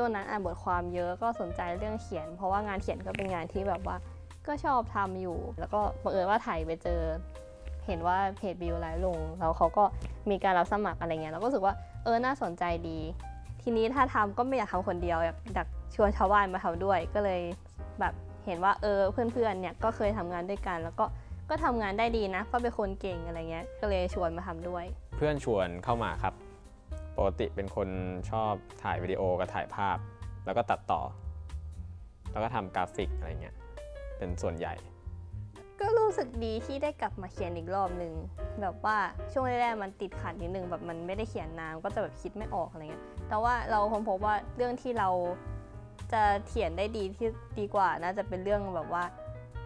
ช่วงนั้นอ่านบทความเยอะก็สนใจเรื่องเขียน เพราะว่างานเขียนก็เป็นงานที่แบบว่าก็ชอบทำอยู่ แล้วก็บังเอิญว่าถ่ายไปเจอ เห็นว่าเพจบิวไลฟ์ลง แล้วเขาก็มีการรับสมัครอะไรเงี้ยเราก็รู้สึกว่าเออน่าสนใจดี ทีนี้ถ้าทำก็ไม่อยากทำคนเดียวอยากดักชวนชาวบ้านมาทำด้วย ก็เลยแบบเห็นว่าเออเพื่อนๆเนี่ยก็เคยทำงานด้วยกัน แล้วก็ก็ทำงานได้ดีนะ ก็เป็นคนเก่งอะไรเงี้ยก็เลยชวนมาทำด้วย เพื่อนชวนเข้ามาครับ ปกติเป็นคนชอบถ่ายวิดีโอกับถ่ายภาพ แล้วก็ตัดต่อ แล้วก็ทำกราฟิกอะไรเงี้ยเป็นส่วนใหญ่ ก็รู้สึกดีที่ได้กลับมาเขียนอีกรอบนึง แบบว่าช่วงแรกๆมันติดขัดนิดนึงแบบมันไม่ได้เขียนนานก็จะแบบคิดไม่ออกอะไรเงี้ยแต่ว่าเราค้นพบว่าเรื่องที่เราจะเขียนได้ดีที่ดีกว่าน่าจะเป็นเรื่องแบบว่า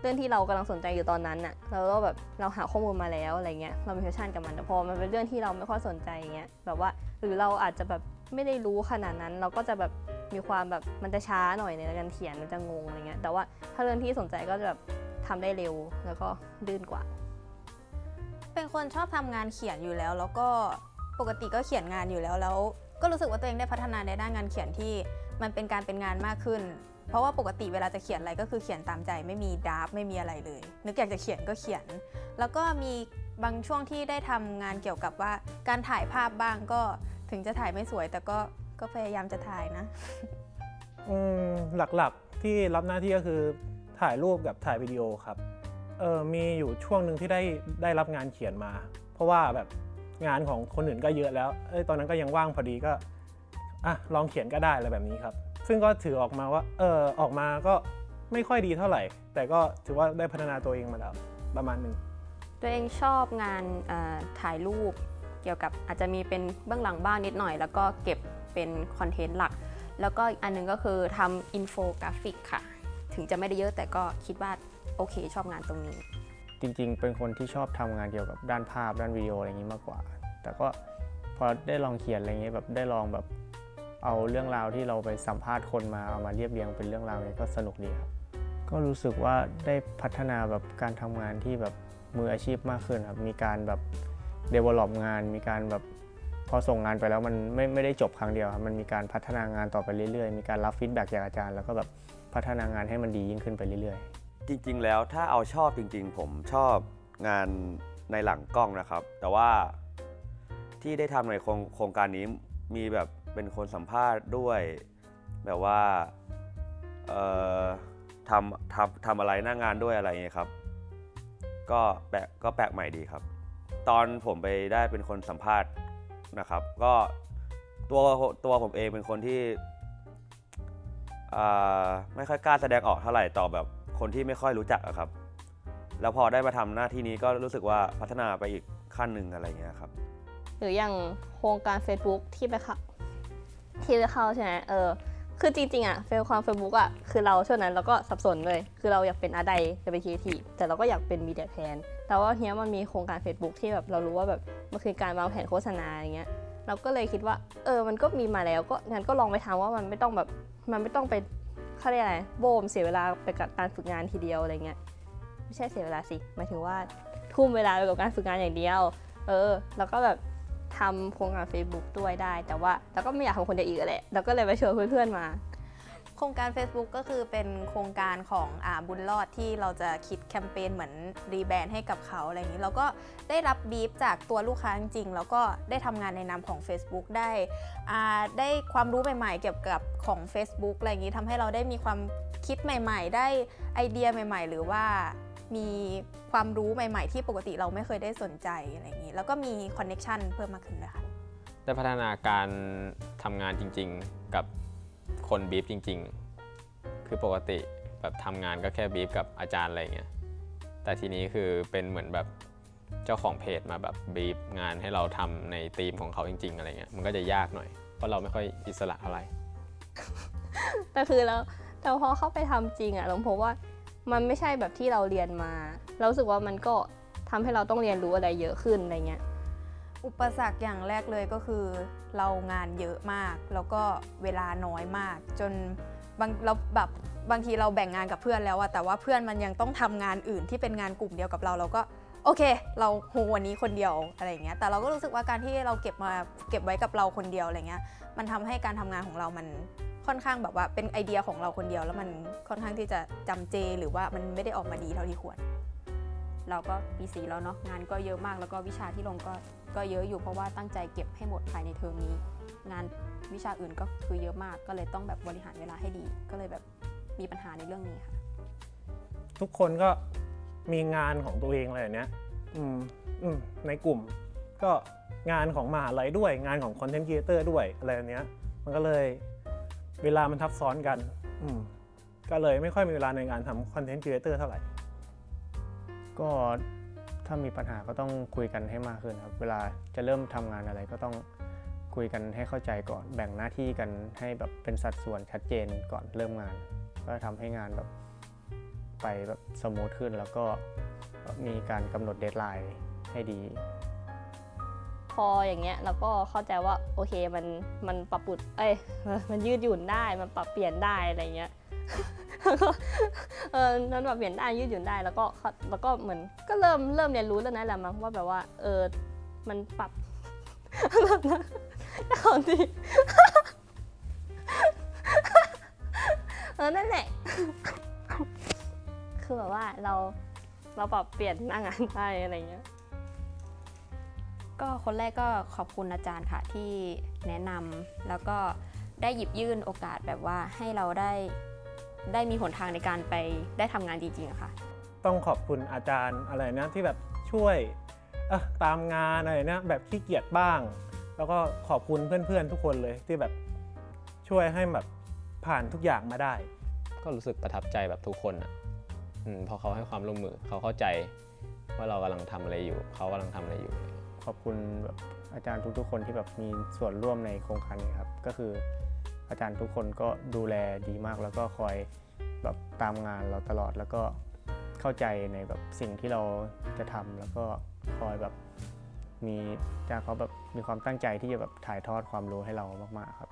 เรื่องที่เรากำลังสนใจอยู่ตอนนั้นน่ะเราก็แบบเราหาข้อมูลมาแล้วอะไรเงี้ยเรามีแพชชั่นกับมันแต่พอมันเป็นเรื่องที่เราไม่ค่อยสนใจอย่างเงี้ยแบบว่าหรือเราอาจจะแบบไม่ได้รู้ขนาดนั้น เราก็จะแบบมีความแบบมันจะช้าหน่อยในการเขียนมันจะงงอะไรเงี้ยแต่ว่าถ้าเรื่องที่สนใจก็จะแบบทำได้เร็วแล้วก็ดื้นกว่า เป็นคนชอบทำงานเขียนอยู่แล้ว แล้วก็ปกติก็เขียนงานอยู่แล้วแล้ว ก็รู้สึกว่าตัวเองได้พัฒนาในด้านงานเขียนที่มันเป็นการเป็นงานมากขึ้น เพราะว่าปกติเวลาจะเขียนอะไรก็คือเขียนตามใจไม่มีดราฟไม่มีอะไรเลย นึกอยากจะเขียนก็เขียน แล้วก็มีบางช่วงที่ได้ทำงานเกี่ยวกับว่าการถ่ายภาพบ้างก็ถึงจะถ่ายไม่สวย แต่ก็ก็พยายามจะถ่ายนะอืมหลักๆที่รับหน้าที่ก็คือถ่ายรูปกับถ่ายวิดีโอครับเออมีอยู่ช่วงหนึ่งที่ได้ได้รับงานเขียนมา เพราะว่าแบบงานของคนอื่นก็เยอะแล้วเอ้ยตอนนั้นก็ยังว่างพอดีก็อะลองเขียนก็ได้อะไรแบบนี้ครับ ซึ่งก็ถือออกมาว่าเออออกมาก็ไม่ค่อยดีเท่าไหร่ แต่ก็ถือว่าได้พัฒนาตัวเองมาแล้วประมาณหนึ่งตัวเองชอบงานเอ่อถ่ายรูปเกี่ยวกับอาจจะมีเป็นเบื้องหลังบ้างนิดหน่อย แล้วก็เก็บเป็นคอนเทนต์หลัก แล้วก็อีกอันหนึงก็คือทำอินโฟกราฟิกค่ะ ถึงจะไม่ได้เยอะแต่ก็คิดว่าโอเคชอบงานตรงนี้ จริงๆ เป็นคนที่ชอบทำงานเกี่ยวกับด้านภาพด้านวิดีโออะไรอย่างนี้มากกว่า แต่ก็พอได้ลองเขียนอะไรอย่างนี้แบบได้ลองแบบ เอาเรื่องราวที่เราไปสัมภาษณ์คนมาเอามาเรียบเรียงเป็นเรื่องราวเนี่ยก็สนุกดีครับ ก็รู้สึกว่าได้พัฒนาแบบการทำงานที่แบบมืออาชีพมากขึ้นครับ มีการแบบ develop งาน มีการแบบพอส่งงานไปแล้วมันไม่ไม่ได้จบครั้งเดียวครับ มันมีการพัฒนางานต่อไปเรื่อยๆ มีการรับฟีดแบ็กจากอาจารย์ แล้วก็แบบพัฒนางานให้มันดียิ่งขึ้นไปเรื่อยๆ จริงๆ แล้วถ้าเอาชอบจริง ๆ ผมชอบงานในหลังกล้องนะครับ แต่ว่าที่ได้ทำในโครงโครงการนี้มีแบบ เป็นคนสัมภาษณ์ด้วย แบบว่าเอ่อทำทำทำอะไรหน้างานด้วยอะไรเงี้ยครับ ก็แปลกก็แปลกใหม่ดีครับ ตอนผมไปได้เป็นคนสัมภาษณ์นะครับ ก็ตัวตัวผมเองเป็นคนที่อ่าไม่ค่อยกล้าแสดงออกเท่าไหร่ต่อแบบคนที่ไม่ค่อยรู้จักอะครับ แล้วพอได้มาทำหน้าที่นี้ก็รู้สึกว่าพัฒนาไปอีกขั้นหนึ่งอะไรเงี้ยครับ หรืออย่างโครงการ Facebook ที่ไปเข้า ที่ไปเข้าใช่ไหมเออ คือจริงๆอะเฟซความ Facebook อะคือเราช่วงนั้นเราก็สับสนเลย คือเราอยากเป็นอาร์ไดจะเป็นครีเอทีฟแต่เราก็อยากเป็นมีเดียแทนแต่ว่าเนี้ยมันมีโครงการ Facebook ที่แบบเรารู้ว่าแบบมันคือการวางแผนโฆษณาอย่างเงี้ยเราก็เลยคิดว่า เออ มันก็มีมาแล้วก็งั้นก็ลองไปทำว่ามันไม่ต้องแบบ มันไม่ต้องไปเขาเรียกอะไร โบมเสียเวลาไปกับการฝึกงานทีเดียวอะไรเงี้ย ไม่ใช่เสียเวลาสิ หมายถึงว่าทุ่มเวลาไปกับการฝึกงานอย่างเดียว เออ แล้วก็แบบ ทำโครงการ Facebook ด้วยได้ แต่ว่าเราก็ไม่อยากทำคนเดียวอีกแหละเราก็เลยไปชวนเพื่อนๆมา โครงการ Facebook ก็คือเป็นโครงการของอาบุญรอดที่เราจะคิดแคมเปญเหมือนรีแบรนด์ให้กับเขาอะไรอย่างนี้แล้วก็ได้รับบีฟจากตัวลูกค้าจริงๆแล้วก็ได้ทำงานในนามของ Facebook ได้อ่าได้ความรู้ใหม่ๆ เกี่ยวกับของ Facebook อะไรอย่างนี้ทำให้เราได้มีความคิดใหม่ ๆ ได้ไอเดียใหม่ ๆ หรือว่า มีความรู้ใหม่ ๆ ที่ปกติเราไม่เคยได้สนใจอะไรอย่างนี้ แล้วก็มีคอนเน็ชันเพิ่มมากขึ้นด้วยค่ะ ได้พัฒนาการทำงานจริง ๆ กับคนบีฟจริง ๆ คือปกติแบบทำงานก็แค่บีฟกับอาจารย์อะไรเงี้ย แต่ทีนี้คือเป็นเหมือนแบบเจ้าของเพจมาแบบบีฟงานให้เราทำในธีมของเขาจริง ๆ อะไรเงี้ย มันก็จะยากหน่อย เพราะเราไม่ค่อยอิสระเท่าไหร่ แต่คือแล้วแต่พอเข้าไปทำจริงอะเราพบว่า มันไม่ใช่แบบที่เราเรียนมา เราสึกว่ามันก็ทำให้เราต้องเรียนรู้อะไรเยอะขึ้นอะไรเงี้ย อุปสรรคอย่างแรกเลยก็คือ เรางานเยอะมาก แล้วก็เวลาน้อยมาก จนบางเราแบบบางทีเราแบ่งงานกับเพื่อนแล้วอะแต่ว่าเพื่อนมันยังต้องทำงานอื่นที่เป็นงานกลุ่มเดียวกับเราเราก็โอเค เราโหวันนี้คนเดียวอะไรเงี้ยแต่เราก็รู้สึกว่าการที่เราเก็บมาเก็บไว้กับเราคนเดียวอะไรเงี้ยมันทำให้การทำงานของเรามัน ค่อนข้างแบบว่าเป็นไอเดียของเราคนเดียวแล้วมันค่อนข้างที่จะจำเจ หรือว่ามันไม่ได้ออกมาดีเท่าที่ควร เราก็ปีสีแล้วเนาะงานก็เยอะมากแล้วก็วิชาที่ลงก็ก็เยอะอยู่เพราะว่าตั้งใจเก็บให้หมดภายในเทอมนี้ งานวิชาอื่นก็คือเยอะมากก็เลยต้องแบบบริหารเวลาให้ดี ก็เลยแบบมีปัญหาในเรื่องนี้ค่ะ ทุกคนก็มีงานของตัวเองอะไรอย่างเนี้ยอืมอืมในกลุ่ม ก็งานของมหาลัยด้วย งานของคอนเทนต์ครีเอเตอร์ด้วยอะไรอย่างเนี้ย มันก็เลย เวลามันทับซ้อนกัน อืมก็เลยไม่ค่อยมีเวลาในการทำคอนเทนต์ครีเอเตอร์เท่าไหร่ ก็ถ้ามีปัญหาก็ต้องคุยกันให้มากขึ้นครับ เวลาจะเริ่มทำงานอะไรก็ต้องคุยกันให้เข้าใจก่อน แบ่งหน้าที่กันให้แบบเป็นสัดส่วนชัดเจนก่อนเริ่มงาน ก็ทำให้งานแบบไปแบบสมูทขึ้น แล้วก็มีการกำหนดเดทไลน์ให้ดี พออย่างเงี้ยเราก็เข้าใจว่าโอเคมันมันปรับปุดเอ้ยมันยืดหยุ่นได้มันปรับเปลี่ยนได้อะไรเงี้ยแล้วก็เออนั้นปรับเปลี่ยนได้ยืดหยุ่นได้แล้วก็แล้วก็เหมือนก็เริ่มเริ่มเรียนรู้แล้วนั่นแหละมั้งว่าแบบว่าเออมันปรับแบบนั้นเอาดิเออนั่นแหละคือแบบว่าเราเราปรับเปลี่ยนหน้างานได้อะไรเงี้ย ก็คนแรกก็ขอบคุณอาจารย์ค่ะที่แนะนำแล้วก็ได้หยิบยื่นโอกาสแบบว่าให้เราได้ได้มีหนทางในการไปได้ทำงานจริงๆอะค่ะ ต้องขอบคุณอาจารย์อะไรนะที่แบบช่วยเออตามงานอะไรนะแบบขี้เกียจบ้าง แล้วก็ขอบคุณเพื่อนๆทุกคนเลยที่แบบช่วยให้แบบผ่านทุกอย่างมาได้ ก็รู้สึกประทับใจแบบทุกคนอะอืมเพอเขาให้ความร่วมมือเขาเข้าใจว่าเรากำลังทำอะไรอยู่ เขากำลังทำอะไรอยู่ ขอบคุณแบบอาจารย์ทุกๆ คนที่แบบมีส่วนร่วมในโครงการนี้ครับ ก็คืออาจารย์ทุกคนก็ดูแลดีมาก แล้วก็คอยแบบตามงานเราตลอดแล้วก็เข้าใจในแบบสิ่งที่เราจะทำแล้วก็คอยแบบมีอาจารย์เขาแบบมีความตั้งใจที่จะแบบถ่ายทอดความรู้ให้เรามากๆครับ